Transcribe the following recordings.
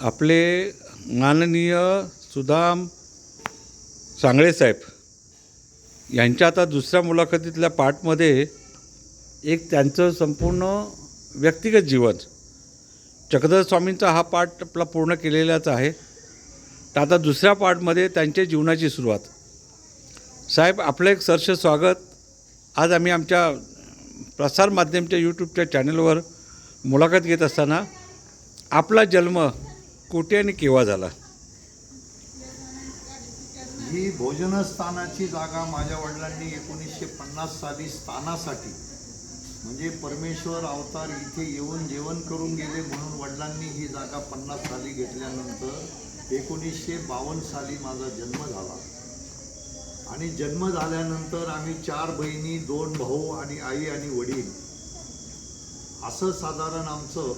आपले माननीय सुदाम सांगळे साहेब यांच्या आता दुसऱ्या मुलाखतीतल्या पार्टमध्ये एक त्यांचं संपूर्ण व्यक्तिगत जीवन चक्रधर स्वामींचा हा पाठ आपला पूर्ण केलेलाच आहे. तर आता दुसऱ्या पार्टमध्ये त्यांच्या जीवनाची सुरुवात. साहेब आपलं एक सरस स्वागत. आज आम्ही आमच्या प्रसारमाध्यमच्या यूट्यूबच्या चॅनलवर मुलाखत घेत असताना आपला जन्म कुठे आणि केव्हा झाला? ही भोजनस्थानाची जागा माझ्या वडिलांनी एकोणीसशे पन्नास साली स्थानासाठी म्हणजे परमेश्वर अवतार इथे येऊन जेवण करून गेले म्हणून वडिलांनी ही जागा पन्नास साली घेतल्यानंतर एकोणीसशे बावन्न साली माझा जन्म झाला. आणि जन्म झाल्यानंतर आम्ही चार बहिणी दोन भाऊ आणि आई आणि वडील. असं साधारण आमचं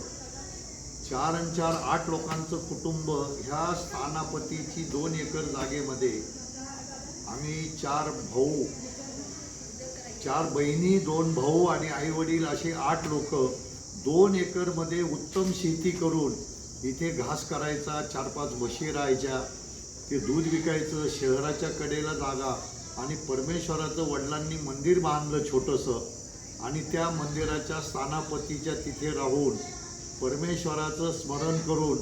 चार आणि चार आठ लोकांचं कुटुंब ह्या स्थानापतीची दोन एकर जागेमध्ये आम्ही चार भाऊ चार बहिणी दोन भाऊ आणि आई वडील असे आठ लोक दोन एकरमध्ये उत्तम शेती करून इथे घास करायचा चार पाच म्हशी राहायच्या ते दूध विकायचं शहराच्या कडेला जागा आणि परमेश्वराचं वडिलांनी मंदिर बांधलं छोटंसं आणि त्या मंदिराच्या स्थानापतीच्या तिथे राहून परमेश्वराचं स्मरण करून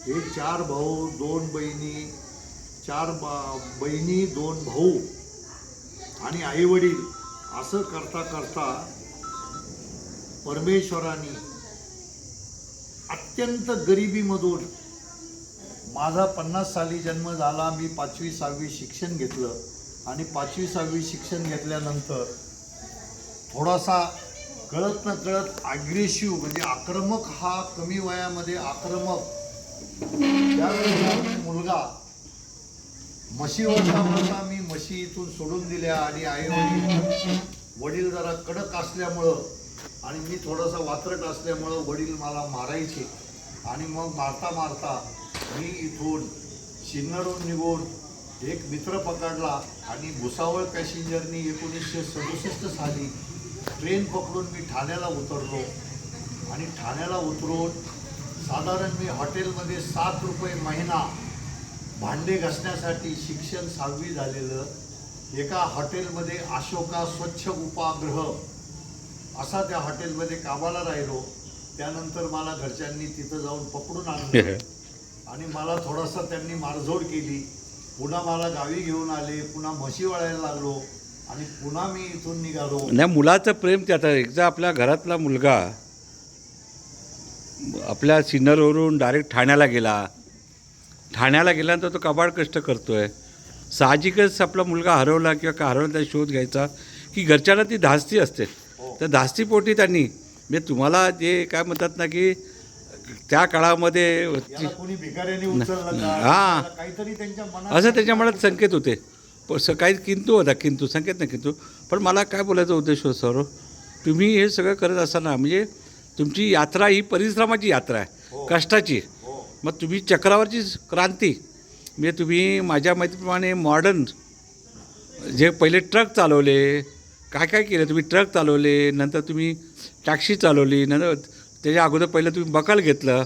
हे चार भाऊ दोन बहिणी चार बा बहिणी दोन भाऊ आणि आईवडील असं करता करता परमेश्वराने अत्यंत गरिबीमधून माझा पन्नास साली जन्म झाला मी पाचवी सहावी शिक्षण घेतलं आणि पाचवी सहावी शिक्षण घेतल्यानंतर थोडासा कळत न कळत अग्रेसिव्ह म्हणजे आक्रमक हा कमी वयामध्ये आक्रमक. मुलगा म्हशी वळता मी म्हशी इथून सोडून दिल्या आणि आई वडील वडील जरा कडक असल्यामुळं आणि मी थोडासा वात्रट असल्यामुळं वडील मला मारायचे. आणि मग मारता मारता मी इथून सिन्नरहून निघून एक मित्र पकडला आणि भुसावळ पॅसेंजरनी एकोणीसशे सदुसष्ट साली ट्रेन पकडून मी ठाण्याला उतरलो. आणि ठाण्याला उतरून साधारण मी हॉटेलमध्ये सात रुपये महिना भांडे घासण्यासाठी शिक्षण सहावी झालेलं एका हॉटेलमध्ये अशोका स्वच्छ उपागृह असा त्या हॉटेलमध्ये कामाला राहिलो. त्यानंतर मला घरच्यांनी तिथं जाऊन पकडून आणलं. आणि मला थोडासा त्यांनी मारझोड केली. पुन्हा मला गावी घेऊन आले पुन्हा म्हशी वळायला लागलो. आणि पुन्हा मी इथून निघालो. नाही मुलाचं प्रेम ते आता एकदा आपल्या घरातला मुलगा आपल्या सिन्नरवरून डायरेक्ट ठाण्याला गेला. ठाण्याला गेल्यानंतर तो कबाड कष्ट करतोय. साहजिकच आपला मुलगा हरवला किंवा का हरवला त्याचा शोध घ्यायचा की घरच्यांना ती धास्ती असते. त्या धास्तीपोटी त्यांनी. म्हणजे तुम्हाला जे काय म्हणतात ना की त्या काळामध्ये हा. असं त्याच्या मनात संकेत होते. पण स काही किंतू होता किंतू संकेत नाही किंतू. पण मला काय बोलायचा उद्देश होता सर तुम्ही हे सगळं करत असताना म्हणजे तुमची यात्रा ही परिश्रमाची यात्रा आहे हो. कष्टाची. हो. मग तुम्ही चक्रावरची क्रांती म्हणजे तुम्ही माझ्या माहितीप्रमाणे मॉडर्न जे पहिले ट्रक चालवले काय काय केलं? तुम्ही ट्रक चालवले नंतर तुम्ही टॅक्सी चालवली नंतर त्याच्या अगोदर पहिलं तुम्ही बकल घेतलं.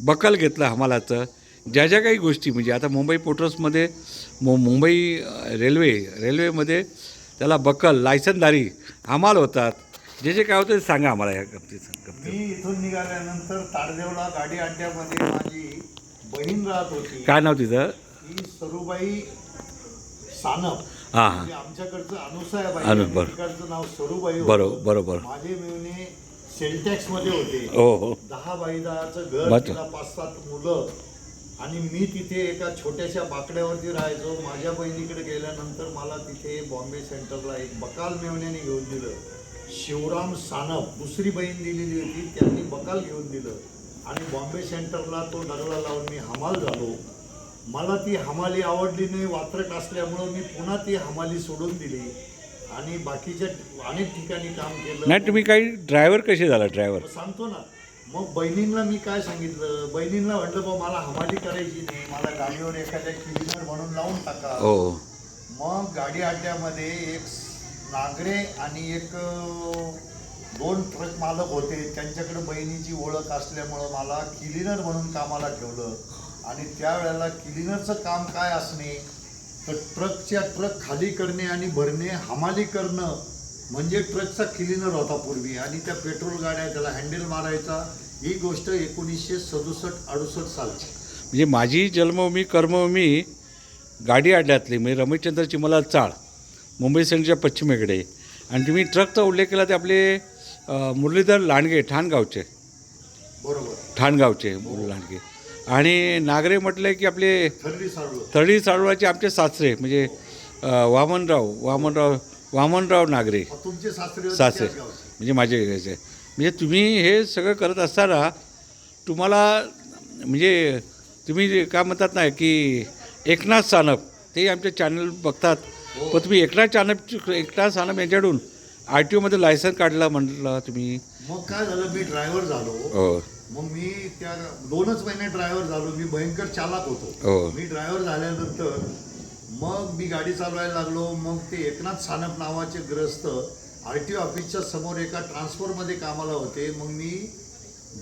बकल घेतलं हमालाचं. ज्या ज्या काही गोष्टी म्हणजे आता मुंबई पोर्टर्समध्ये मु मुंबई रेल्वे रेल्वेमध्ये त्याला बकल लायसनदारी हमाल होतात. जे जे काय होतं ते सांगा आम्हाला या गमतीत मी इथून निघाल्यानंतर ताडदेवला गाडी अड्ड्यामध्ये माझी बहीण राहत होती. काय नाव तिचं? ही सरूबाई सानप. हां हां. म्हणजे आमच्याकडचं अनुसाहेब आहे. अनु, बरं. तिकडचं नाव सरूबाई होतं. बरोबर बरोबर. माझे मिळणे सेलटॅक्समध्ये होते. हो हो. दहा बाईदाचं घर बरं. तिला पाच सात मुलं. आणि मी तिथे एका छोट्याशा बाकड्यावरती राहायचो. माझ्या बहिणीकडे गेल्यानंतर मला तिथे बॉम्बे सेंटरला एक बकाल मेवण्याने घेऊन दिलं. शिवराम सानप दुसरी बहीण दिलेली होती त्यांनी बकाल घेऊन दिलं. आणि बॉम्बे सेंटरला तो डगला लावून मी हमाल झालो. मला ती हमाली आवडली नाही वात्रट असल्यामुळं मी पुन्हा ती हमाली सोडून दिली. आणि बाकीच्या अनेक ठिकाणी काम केलं. नाही तुम्ही काही ड्रायव्हर कसे झाला ड्रायव्हर सांगतो ना. मग बहिणींना मी काय सांगितलं? बहिणींना म्हटलं बा मला हमाली करायची नाही मला गाडीवर एखाद्या क्लिनर म्हणून लावून टाका. हो. मग गाडी अड्ड्यामध्ये एक नागरे आणि एक दोन ट्रक मालक होते. त्यांच्याकडे बहिणीची ओळख असल्यामुळं मला क्लिनर म्हणून कामाला ठेवलं. आणि त्यावेळेला क्लिनरचं काम काय असणे? तर ट्रकच्या ट्रक खाली करणे आणि भरणे हमाली करणं. म्हणजे ट्रकचा क्लिनर होता पूर्वी आणि त्या पेट्रोल गाड्या त्याला हँडल मारायचा. ही गोष्ट एकोणीसशे सदुसष्ट अडुसष्ट सालची. म्हणजे माझी जन्मभूमी कर्मभूमी गाडी अड्ड्यातली म्हणजे रमेशचंद्र चिमला चाळ मुंबई सेंटच्या पश्चिमेकडे. आणि तुम्ही ट्रकचा उल्लेख केला ते आपले मुरलीधर लांडगे ठाणगावचे. बरोबर. ठाणगावचे मुरली लांडगे. आणि नागरे म्हटले की आपले तळी साळुवाचे आमचे सासरे म्हणजे वामनराव वामनराव वामनराव नागरे. तुमचे सासरे. म्हणजे माझे म्हणजे तुम्ही हे सगळं करत असताना तुम्हाला म्हणजे तुम्ही काय म्हणतात ना की एकनाथ सानप ते आमचे चॅनल बघतात. पण तुम्ही एकनाथ सानप एकनाथ सानप यांच्याकडून आर टी ओमध्ये लायसन काढलं म्हटलं तुम्ही. मग काय झालं? मी ड्रायव्हर झालो. हो. मग मी त्या दोनच महिने ड्रायव्हर झालो. मी भयंकर चालक होतो. हो. मी ड्रायव्हर झाल्यानंतर मग मी गाडी चालवायला लागलो मग ते एकनाथ सानप नावाचे ग्रस्त आर टी ऑफिसच्या समोर एका ट्रान्सफरमध्ये कामाला होते. मग मी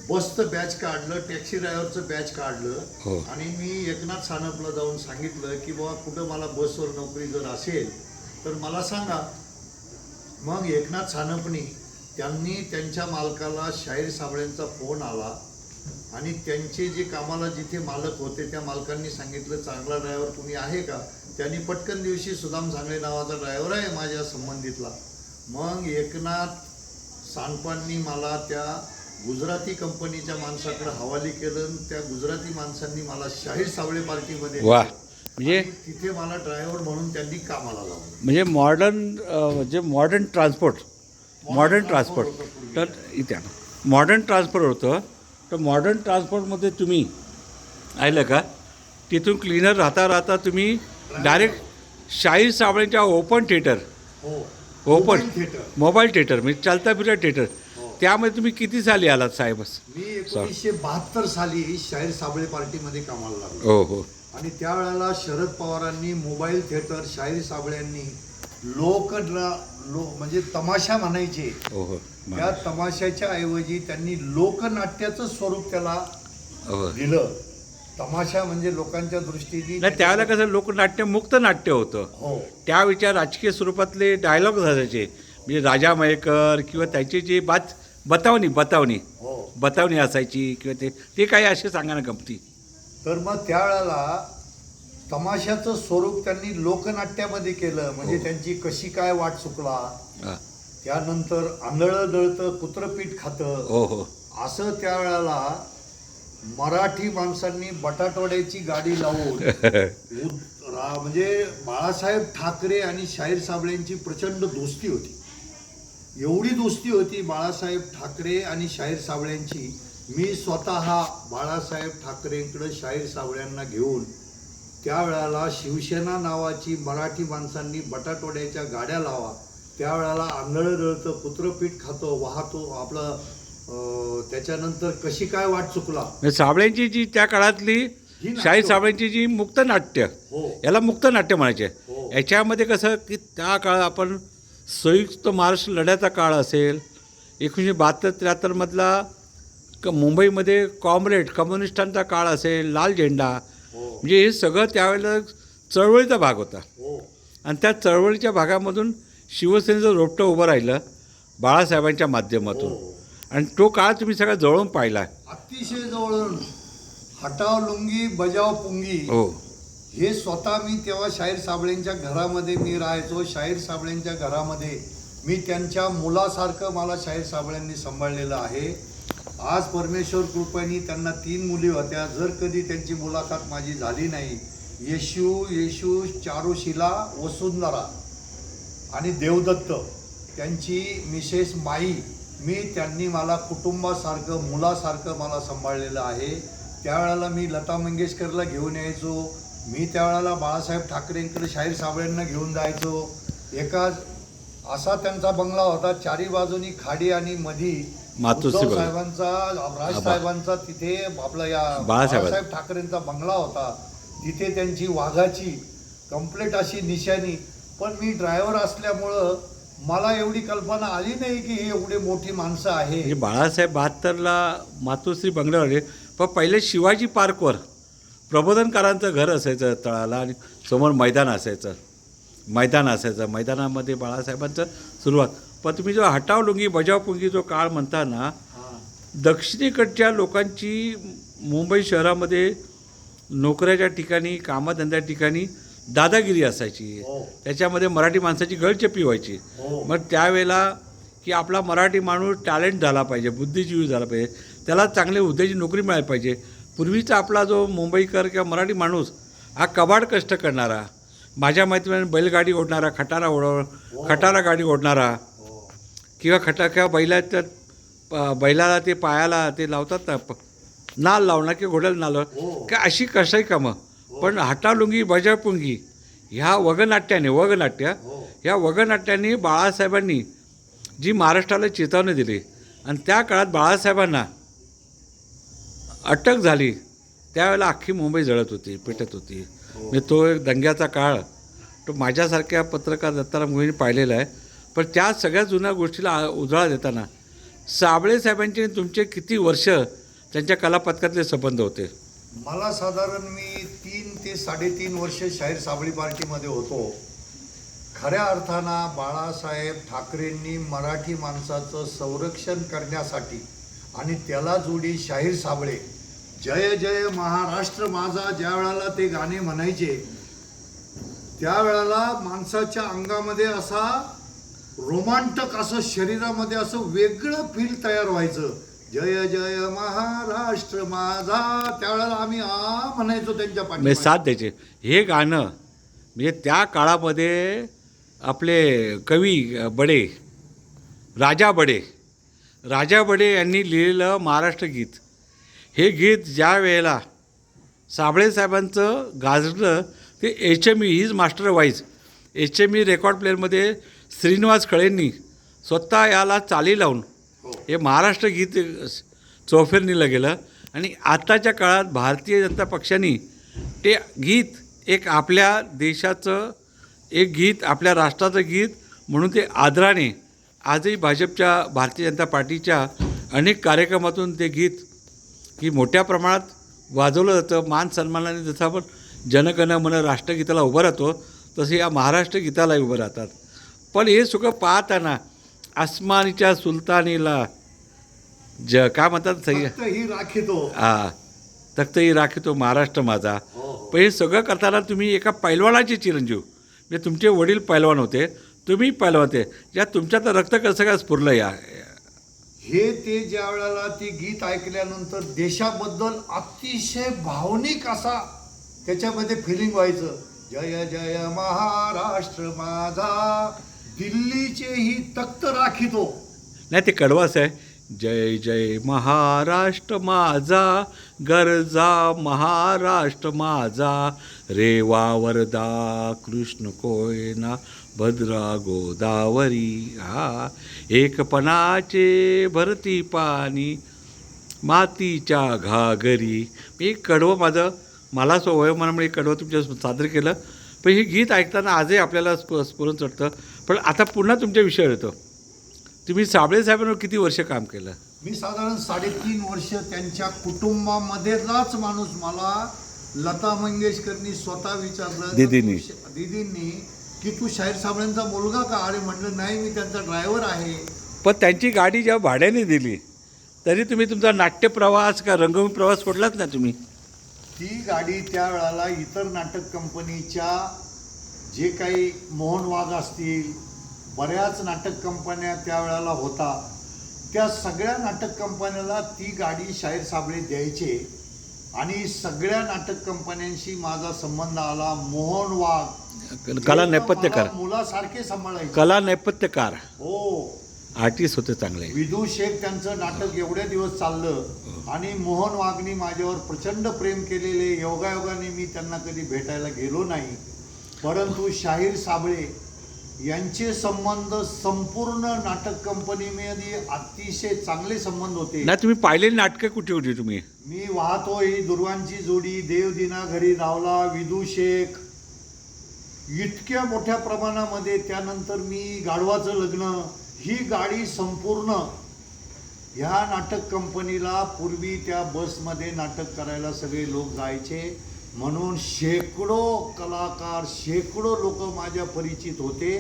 बसचं बॅच काढलं टॅक्सी ड्रायव्हरचं बॅच हो. काढलं आणि मी एकनाथ सानपला जाऊन सांगितलं की बाबा कुठं मला बसवर नोकरी जर असेल तर मला सांगा. मग एकनाथ सानपनी त्यांनी त्यांच्या मालकाला शाहीर साबळेंचा फोन आला आणि त्यांचे जे कामाला जिथे मालक होते त्या मालकांनी सांगितलं चांगला ड्रायव्हर कुणी आहे का? त्यांनी पटकन दिवशी सुदाम सांगळे नावाचा ड्रायव्हर आहे माझ्या संबंधितला. मग एकनाथ सानपांनी मला त्या गुजराती कंपनीच्या माणसाकडे हवाली केलं त्या गुजराती माणसांनी मला शाहीर साबळे पार्टीमध्ये. म्हणजे तिथे मला ड्रायव्हर म्हणून त्यांनी कामाला लावलं. म्हणजे मॉडर्न जे मॉडर्न ट्रान्सपोर्ट मॉडर्न ट्रान्सपोर्ट. तर इथे मॉडर्न ट्रान्सपोर्ट होतं. तर मॉडर्न ट्रान्सपोर्टमध्ये तुम्ही आलं का? तिथून क्लीनर राहता राहता तुम्ही डायरेक्ट शाहीर साबळेंच्या ओपन थिएटर. हो. Open theater. मोबाईल थिएटर म्हणजे चालता फिरता थिएटर. हो. त्यामध्ये तुम्ही किती साली आलात साहेबस मी एकोणीसशे बहात्तर साली शाहीर साबळे पार्टीमध्ये कामाला लागलो. हो हो. आणि त्यावेळेला शरद पवारांनी मोबाईल थिएटर शाहीर साबळ्यांनी लोक लो म्हणजे तमाशा म्हणायचे. हो हो. त्या तमाशाच्या ऐवजी त्यांनी लोकनाट्याचं स्वरूप त्याला दिलं. तमाशा म्हणजे लोकांच्या दृष्टीने नाही त्यावेळेला कसं लोकनाट्य मुक्त नाट्य होतं. हो. त्याविचार राजकीय स्वरूपातले डायलॉग असायचे. म्हणजे राजा मयेकर किंवा त्याची जी बात बतावणी बतावणी. हो. बतावणी असायची किंवा ते ते काही असे सांगा ना गमती. तर मग त्यावेळेला तमाशाचं स्वरूप त्यांनी लोकनाट्यामध्ये केलं. म्हणजे हो. त्यांची कशी काय वाट चुकला. हा. त्यानंतर आंधळं दळतं कुत्रपीठ खातं. हो हो. असं त्यावेळेला मराठी माणसांनी बटाटवड्याची गाडी लावून रा- म्हणजे बाळासाहेब ठाकरे आणि शाहीर साबळेंची प्रचंड दोस्ती होती. एवढी दोस्ती होती बाळासाहेब ठाकरे आणि शाहीर साबळेंची. मी स्वतः बाळासाहेब ठाकरेंकडे शाहीर साबळ्यांना घेऊन त्यावेळेला शिवसेना नावाची मराठी माणसांनी बटाटवड्याच्या गाड्या लावा. त्यावेळेला आंधळं दळतं कुत्रपीठ खातो वाहतो आपलं त्याच्यानंतर कशी काय वाट चुकला? म्हणजे साबळ्यांची जी त्या काळातली ही शाहीर साबळ्यांची जी मुक्त नाट्य हो. याला मुक्त नाट्य म्हणायचे. हो. याच्यामध्ये कसं की त्या काळ आपण संयुक्त महाराष्ट्र लढ्याचा काळ असेल एकोणीसशे बहात्तर त्र्याहत्तरमधला क मुंबईमध्ये कॉम्रेड कम्युनिस्टांचा काळ असेल लाल झेंडा हो. म्हणजे हे सगळं त्यावेळेला चळवळीचा भाग होता. आणि त्या चळवळीच्या भागामधून शिवसेनेचं रोपटं उभं राहिलं बाळासाहेबांच्या माध्यमातून. आणि तो काळ तुम्ही सगळा जवळून पाहिला. अतिशय जवळून. हटाव लुंगी बजाव पुंगी. हो. हे स्वतः मी तेव्हा शाहीर साबळेंच्या घरामध्ये मी राहायचो. शाहीर साबळेंच्या घरामध्ये मी त्यांच्या मुलासारखं मला शाहीर साबळेंनी सांभाळलेलं आहे. आज परमेश्वर कृपेने त्यांना तीन मुली होत्या. जर कधी त्यांची मुलाखत माझी झाली नाही येशू येशू चारुशिला वसुंधरा आणि देवदत्त त्यांची मिसेस माई मी त्यांनी मला कुटुंबासारखं मुलासारखं मला सांभाळलेलं आहे. त्यावेळेला मी लता मंगेशकरला घेऊन यायचो. मी त्यावेळेला बाळासाहेब ठाकरेंकडे शाहीर साबळेंना घेऊन जायचो. एका असा त्यांचा बंगला होता चारी बाजूनी खाडी आणि मधी. साहेबांचा राज साहेबांचा तिथे आपला या बाळासाहेब. बाळासाहेब ठाकरेंचा बंगला होता. तिथे त्यांची वाघाची कंप्लीट अशी निशाणी. पण मी ड्रायव्हर असल्यामुळं मला एवढी कल्पना आली नाही की ही एवढी मोठी माणसं आहे म्हणजे बाळासाहेब बहात्तरला मातोश्री बंगल्यावर आले. पण पहिले शिवाजी पार्कवर प्रबोधनकारांचं घर असायचं तळाला आणि समोर मैदान असायचं. मैदान असायचं. मैदानामध्ये बाळासाहेबांचं सुरुवात. पण तुम्ही जो हटाव लुंगी बजाव पुंगी जो काळ म्हणता ना हा. दक्षिणेकडच्या लोकांची मुंबई शहरामध्ये नोकऱ्याच्या ठिकाणी कामधंद्या ठिकाणी दादागिरी असायची हो. त्याच्यामध्ये मराठी माणसाची गळचेपी व्हायची हो. मग त्यावेळेला की आपला मराठी माणूस टॅलेंट झाला पाहिजे बुद्धिजीवी झाला पाहिजे त्याला चांगले हुद्द्याची नोकरी मिळाली पाहिजे पूर्वीचा आपला जो मुंबईकर किंवा मराठी माणूस हा कबाड कष्ट करणारा माझ्या माहितीप्रमाणे बैलगाडी ओढणारा खटारा ओढ खटारा गाडी ओढणारा हो. किंवा खटा किंवा बैलाच्या बैलाला ते पायाला ते लावतात ना नाल लावणार किंवा घोड्याला नाल हो. का अशी कशाही कामं पण हटालुंगी बजापुंगी ह्या वगनाट्याने वगनाट्य हो. ह्या वगनाट्याने बाळासाहेबांनी जी महाराष्ट्राला चेतावणी दिली आणि त्या काळात बाळासाहेबांना अटक झाली त्यावेळेला अख्खी मुंबई जळत होती पेटत होती. म्हणजे तो एक दंग्याचा काळ तो माझ्यासारख्या पत्रकार दत्ताराम गोहिनी पाहिलेला आहे. पण त्या सगळ्या जुन्या गोष्टीला उजाळा देताना साबळे साहेबांचे तुमचे किती वर्ष त्यांच्या कलापथकातले संबंध होते? मला साधारण मी तीन साडेतीन वर्ष शाहीर साबळी पार्टीमध्ये होतो. खऱ्या अर्थानं बाळासाहेब ठाकरेंनी मराठी माणसाचं संरक्षण करण्यासाठी आणि त्याला जोडी शाहीर साबळे. जय जय महाराष्ट्र माझा ज्या वेळेला ते गाणे म्हणायचे त्यावेळेला माणसाच्या अंगामध्ये असा रोमांटक असं शरीरामध्ये असं वेगळं फील तयार व्हायचं. जय जय महाराष्ट्र माझा. त्यावेळेला आम्ही आ म्हणायचो त्यांच्या म्हणजे पाठी साथ द्यायचे. हे गाणं म्हणजे त्या काळामध्ये आपले कवी अ, बडे राजा बडे राजा बडे यांनी लिहिलेलं महाराष्ट्र गीत. हे गीत ज्या वेळेला साबळे साहेबांचं गाजलं ते H M E his master voice. H M E record प्लेअरमध्ये Shrinivas खळेंनी स्वतः याला चाली लावून हे महाराष्ट्र गीत चौफेर नेलं गेलं. आणि आत्ताच्या काळात भारतीय जनता पक्षाने ते गीत एक आपल्या देशाचं एक गीत आपल्या राष्ट्राचं गीत म्हणून ते आदराने आजही भाजपच्या भारतीय जनता पार्टीच्या अनेक कार्यक्रमातून ते गीत की मोठ्या प्रमाणात वाजवलं जातं. मान सन्मानाने जसं आपण जनगण मन राष्ट्रगीताला उभं राहतो तसे या महाराष्ट्र गीतालाही उभं राहतात. पण हे सगळं पाहताना आसमानीच्या सुलतानीला ज काय म्हणतात? सही ही राखीतो. हा तख्त ही राखतो महाराष्ट्र माझा. हो, हो. पण हे सगळं करताना तुम्ही एका पैलवानाचे चिरंजीव. म्हणजे तुमचे वडील पैलवान होते तुम्ही पैलवान होते. ज्या तुमच्यात रक्त कसं काय स्फुरलं या? हे ते ज्या वेळेला ती गीत ऐकल्यानंतर देशाबद्दल अतिशय भावनिक असा त्याच्यामध्ये फिलिंग व्हायचं. जय जय महाराष्ट्र माझा. दिल्लीचेही तख्त राखीतो. नाही ते कडवाच आहे. जय जय महाराष्ट्र माझा गरजा महाराष्ट्र माझा. रेवा वरदा कृष्ण कोयना भद्रा गोदावरी. हा एकपणाचे भरती पाणी मातीच्या घागरी. मी कडवं माझं मला सो वयोमानामुळे कडवं तुमच्या सादर केलं. पण हे गीत ऐकताना आजही आपल्याला स्फ स्फुरण चढतं. पण आता पुन्हा तुमच्या विषयावर येतो. तुम्ही साबळे साहेबांवर किती वर्ष काम केलं? मी साधारण साडेतीन वर्ष त्यांच्या कुटुंबामधलाच माणूस मला लता मंगेशकरनी स्वतः विचारलं. दीदींनी. दीदींनी की तू शाहीर साबळेंचा मुलगा का? अरे म्हणलं नाही मी त्यांचा ड्रायव्हर आहे. पण त्यांची गाडी जेव्हा भाड्याने दिली तरी तुम्ही तुमचा नाट्यप्रवास का रंगभूमी प्रवास सोडलाच ना तुम्ही? ती गाडी त्या वेळाला इतर नाटक कंपनीच्या जे काही मोहन वाघ असतील बऱ्याच नाटक कंपन्या त्या वेळाला होता. त्या सगळ्या नाटक कंपन्याला ती गाडी शाहीर साबळे द्यायचे आणि सगळ्या नाटक कंपन्यांशी माझा संबंध आला. मोहन वाघ कला हे मला मुलासारखे सांभाळायचे. कला नैपथ्यकार. हो. आर्टिस्ट होते चांगले. विदू शेख त्यांचं नाटक एवढ्या दिवस चाललं आणि मोहन वाघनी माझ्यावर प्रचंड प्रेम केलेले. योगायोगाने मी त्यांना कधी भेटायला गेलो नाही. परंतु शाहीर साबळे यांचे संबंध संपूर्ण नाटक कंपनीमध्ये अतिशय चांगले संबंध होते. नाही तुम्ही पाहिलेली नाटकं कुठे होती तुम्ही? मी वाहतो ही दुर्वांची जोडी देव दिना घरी धावला विदू शेख. इतक्या मोठ्या प्रमाणामध्ये त्यानंतर मी गाढवाचं लग्न ही गाडी संपूर्ण ह्या नाटक कंपनीला पूर्वी त्या बसमध्ये नाटक करायला सगळे लोक जायचे. म्हणून शेकडो कलाकार शेकडो लोक माझ्या परिचित होते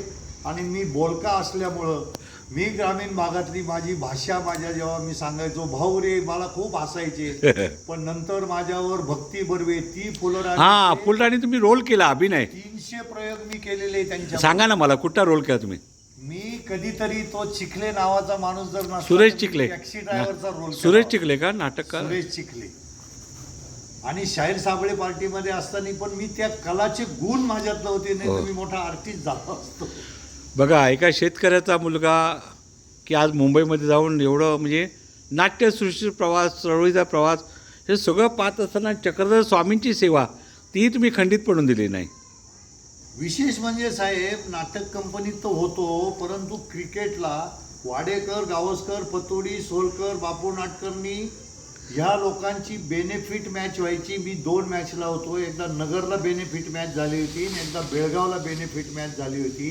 आणि मी बोलका असल्यामुळं मी ग्रामीण भागातली माझी भाषा माझ्या जेव्हा मी सांगायचो भाऊ रे मला खूप हसायचे. पण नंतर माझ्यावर भक्ती बर्वे ती फुलराणी हा फुलराणी तुम्ही रोल केला अभिनय. तीनशे प्रयोग मी केलेले त्यांच्या सांगा ना मला कुठला रोल केला तुम्ही? मी कधीतरी तो चिखले नावाचा माणूस जर नसता सुरेश चिखले. टॅक्सी ड्रायव्हरचा रोल सुरेश चिखले का. नाटककार. सुरेश चिखले. आणि शाहीर साबळे पार्टीमध्ये असताना पण मी त्या कलाचे गुण माझ्यातलं होते नाही हो. तर मी मोठा आर्टिस्ट झालो असतो बघा एका शेतकऱ्याचा मुलगा की आज मुंबईमध्ये जाऊन एवढं म्हणजे नाट्यसृष्टी प्रवास चळवळीचा प्रवास हे सगळं पाहत असताना चक्रधर स्वामींची सेवा ती तुम्ही खंडित पडून दिली नाही विशेष म्हणजे साहेब नाटक कंपनीत तो होतो परंतु क्रिकेटला वाडेकर गावस्कर पतोडी सोलकर बापू नाटकर्णी ह्या लोकांची बेनिफिट मॅच व्हायची. मी दोन मॅचला होतो. एकदा नगरला बेनिफिट मॅच झाली होती आणि एकदा बेळगावला बेनिफिट मॅच झाली होती.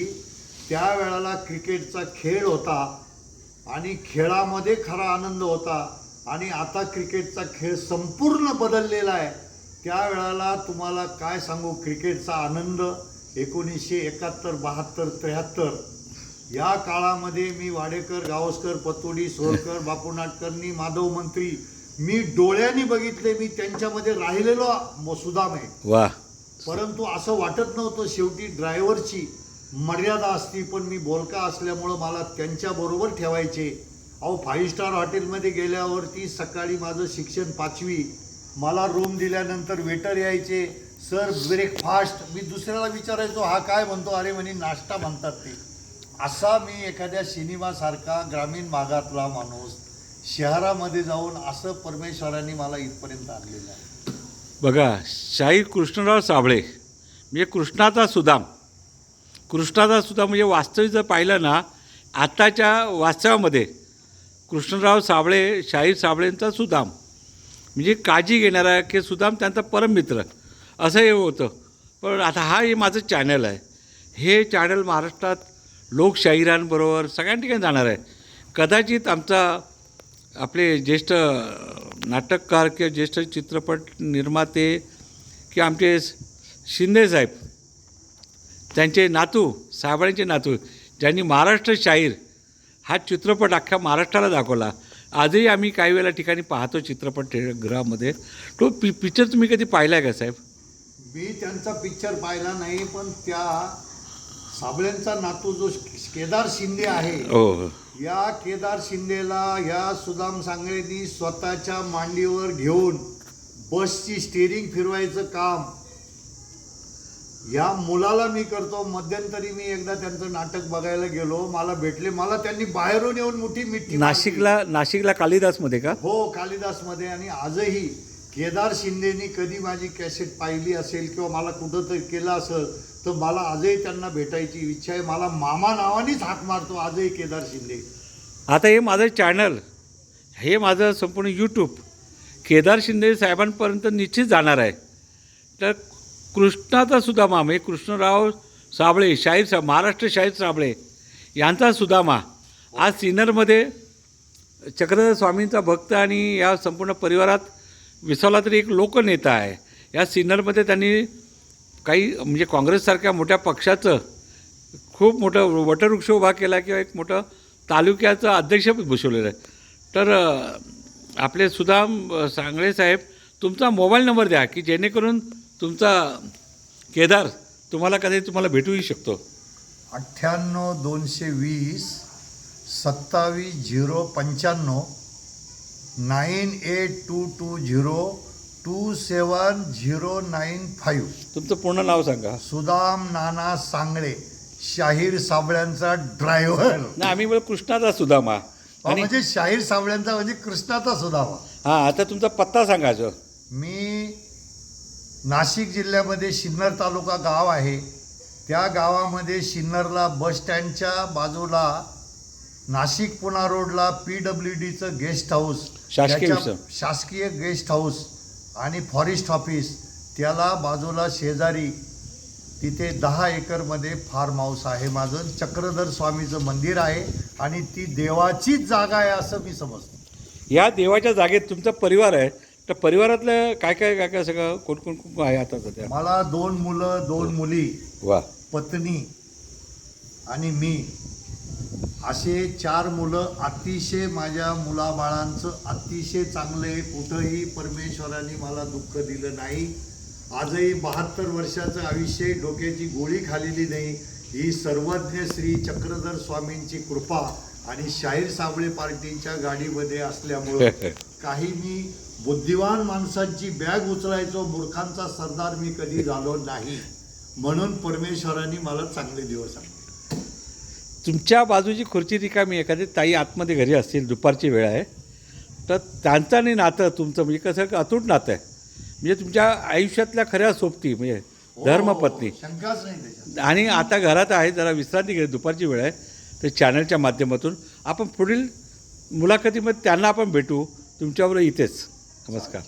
त्यावेळेला क्रिकेटचा खेळ होता आणि खेळामध्ये खरा आनंद होता आणि आता क्रिकेटचा खेळ संपूर्ण बदललेला आहे. त्यावेळेला तुम्हाला काय सांगू? क्रिकेटचा आनंद एकोणीसशे एकाहत्तर बहात्तर त्र्याहत्तर या काळामध्ये मी वाडेकर गावस्कर पतोडी सोलकर बापूनाटकरनी माधव मंत्री मी डोळ्यांनी बघितले मी त्यांच्यामध्ये राहिलेलो म- सुदाम आहे वा. परंतु असं वाटत नव्हतं शेवटी ड्रायव्हरची मर्यादा असती पण मी बोलका असल्यामुळं मला त्यांच्याबरोबर ठेवायचे. अहो फाईव्ह स्टार हॉटेलमध्ये गेल्यावरती सकाळी माझं शिक्षण पाचवी. मला रूम दिल्यानंतर वेटर यायचे सर ब्रेकफास्ट मी दुसऱ्याला विचारायचो हा काय? म्हणतो अरे म्हणे नाश्ता म्हणतात ते. असा मी एखाद्या सिनेमासारखा ग्रामीण भागातला माणूस शहरामध्ये जाऊन असं परमेश्वरांनी मला इथपर्यंत आणलेलं आहे. बघा शाहीर कृष्णराव साबळे म्हणजे कृष्णाचा सुदाम. कृष्णाचा सुदाम म्हणजे वास्तविक जर पाहिलं ना आत्ताच्या वास्तवामध्ये कृष्णराव साबळे शाहीर साबळेंचा सुदाम. म्हणजे काळजी घेणारा की सुदाम त्यांचा परममित्र. असं हे होतं. पण आता हा हे माझं चॅनल आहे. हे चॅनल महाराष्ट्रात लोकशाहिरांबरोबर सगळ्या ठिकाणी जाणार आहे? कदाचित आमचा आपले ज्येष्ठ नाटककार किंवा ज्येष्ठ चित्रपट निर्माते किंवा आमचे शिंदेसाहेब त्यांचे नातू साहेबांचे नातू ज्यांनी महाराष्ट्र शाहीर हा चित्रपट अख्ख्या महाराष्ट्राला दाखवला. आजही आम्ही काही वेळेला ठिकाणी पाहतो चित्रपट गृहामध्ये तो पि पिक्चर तुम्ही कधी पाहिला आहे का साहेब? मी त्यांचा पिक्चर पाहिला नाही पण त्या साबळेंचा नातू जो केदार शिंदे आहे हो. या केदार शिंदेला या सुदाम सांगळेनी स्वतःच्या मांडीवर घेऊन बसची स्टेरिंग फिरवायचं काम या मुलाला मी करतो. मध्यंतरी मी एकदा त्यांचं नाटक बघायला गेलो. मला भेटले. मला त्यांनी बाहेरून येऊन मोठी मिठी नाशिकला नाशिकला कालिदासमध्ये का? हो कालिदासमध्ये. आणि आजही केदार शिंदेनी कधी माझी कॅसेट पाहिली असेल किंवा मला कुठं तरी केलं असेल तर मला आजही त्यांना भेटायची इच्छा आहे. मला मामा नावानेच हाक मारतो आजही केदार शिंदे. आता हे माझं चॅनल हे माझं संपूर्ण यूट्यूब केदार शिंदे साहेबांपर्यंत निश्चित जाणार आहे. तर कृष्णाचा सुदामा म्हणजे कृष्णराव साबळे शाहीर सा महाराष्ट्र शाहीर साबळे यांचा सुदामा आज सिन्नरमध्ये चक्रधर स्वामींचा भक्त आणि या संपूर्ण परिवारात विसावला तरी एक लोकनेता आहे. या सिन्नरमध्ये त्यांनी काही म्हणजे काँग्रेससारख्या मोठ्या पक्षाचं खूप मोठं वटवृक्ष उभा केला किंवा एक मोठं तालुक्याचं अध्यक्षपद बसवलेलं आहे. तर आपले सुदाम सांगळे साहेब तुमचा मोबाईल नंबर द्या की जेणेकरून तुमचा केदार तुम्हाला कधी तुम्हाला भेटूही शकतो. अठ्ठ्याण्णव दोनशे वीस सत्तावीस झिरो पंच्याण्णव nine eight two two zero two seven zero nine five तुमचं पूर्ण नाव सांगा. सुदाम नाना सांगळे शाहीर साबळ्यांचा ड्रायव्हर आम्ही बोल कृष्णाचा सुदामा. आणि म्हणजे शाहीर साबळ्यांचा म्हणजे कृष्णाचा सुदामा. हां आता तुमचा पत्ता सांगा जो मी नाशिक जिल्ह्यामध्ये सिन्नर तालुका गाव आहे. त्या गावामध्ये सिन्नरला बस स्टँडच्या बाजूला नाशिक पुणा रोडला पी डब्ल्यू डीचं गेस्ट हाऊस शासकीय त्याच्या-. शासकीय गेस्ट हाऊस आणि फॉरेस्ट ऑफिस त्याला बाजूला शेजारी तिथे दहा एकरमध्ये फार्म हाऊस आहे माझं. चक्रधर स्वामीचं मंदिर आहे आणि ती देवाचीच जागा आहे असं मी समजतो. या देवाच्या जागेत तुमचा परिवार आहे. तर परिवारातलं काय काय काय काय सगळं कोण कोण कोण आहे आता सध्या? मला दोन मुलं दोन मुली वा. पत्नी आणि मी. असे चार मुलं अतिशय माझ्या मुलाबाळांचं अतिशय चांगलं आहे. कुठंही परमेश्वराने मला दुःख दिलं नाही. आजही बहात्तर वर्षाचं आयुष्य डोक्याची गोळी खालेली नाही. ही सर्वज्ञ श्री चक्रधर स्वामींची कृपा आणि शाहीर साबळे पार्टीच्या गाडीमध्ये असल्यामुळं काही मी बुद्धिवान माणसांची बॅग उचलायचो. मूर्खांचा सरदार मी कधी झालो नाही. म्हणून परमेश्वराने मला चांगले दिवस आणले तुमच्या बाजूची खुर्ची रिकामी एखादी ताई आतमध्ये घरी असतील दुपारची वेळ आहे तर त्यांचं आणि नातं तुमचं म्हणजे कसं अतूट नातं आहे. म्हणजे तुमच्या आयुष्यातल्या खऱ्या सोबती म्हणजे धर्मपत्नी. हो, त्याच्यात. आणि आता घरात आहे जरा विश्रांती घे दुपारची वेळ आहे तर चॅनलच्या माध्यमातून आपण पुढील मुलाखतीमध्ये त्यांना आपण भेटू. तुमच्याबरोबर इथेच. नमस्कार.